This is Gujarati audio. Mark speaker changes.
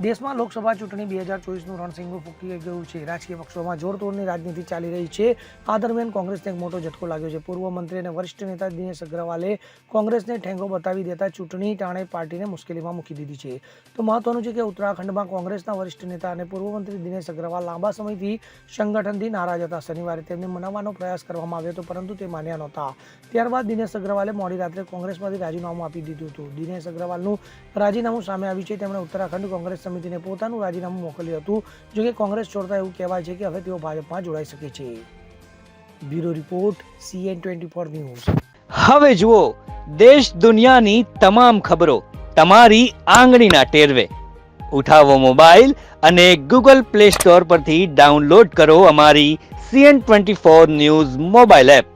Speaker 1: દેશમાં લોકસભા ચૂંટણી બે હજાર ચોવીસનું રણસિંગું ફૂંકી ગયું છે. રાજકીય પક્ષોમાં જોરતોડની રાજનીતિ ચાલી રહી છે. આ દરમિયાન કોંગ્રેસને એક મોટો ઝટકો લાગ્યો છે. પૂર્વ મંત્રી અને વરિષ્ઠ નેતા દિનેશ અગ્રવાલે કોંગ્રેસને ઠેંગો બતાવી દેતા ચૂંટણી ટાણે પાર્ટીને મુશ્કેલીમાં મૂકી દીધી છે. તો મહત્વનું છે કે ઉત્તરાખંડમાં કોંગ્રેસના વરિષ્ઠ નેતા અને પૂર્વ મંત્રી દિનેશ અગ્રવાલ લાંબા સમયથી સંગઠનથી નારાજ હતા. શનિવારે તેમને મનાવવાનો પ્રયાસ કરવામાં આવ્યો હતો, પરંતુ તે માન્યા નહોતા. ત્યારબાદ દિનેશ અગ્રવાલે મોડી રાત્રે કોંગ્રેસમાંથી રાજીનામું આપી દીધું હતું. દિનેશ અગ્રવાલનું રાજીનામું સામે આવ્યું છે. તેમણે ઉત્તરાખંડ કોંગ્રેસ સમિતિને પોતાનું રાજીનામું મોકલ્યું હતું જોકે કોંગ્રેસ છોડતા એવું કહેવાય છે કે હવે તેઓ ભાજપમાં જોડાઈ શકે છે. Bureau report CN twenty four news.
Speaker 2: હવે જુઓ, દેશ દુનિયાની તમામ ખબરો તમારી આંગળીના ટેરવે. ઉઠાવો મોબાઈલ અને ગૂગલ પ્લે સ્ટોર પરથી ડાઉનલોડ કરો અમારી CN twenty four news mobile app.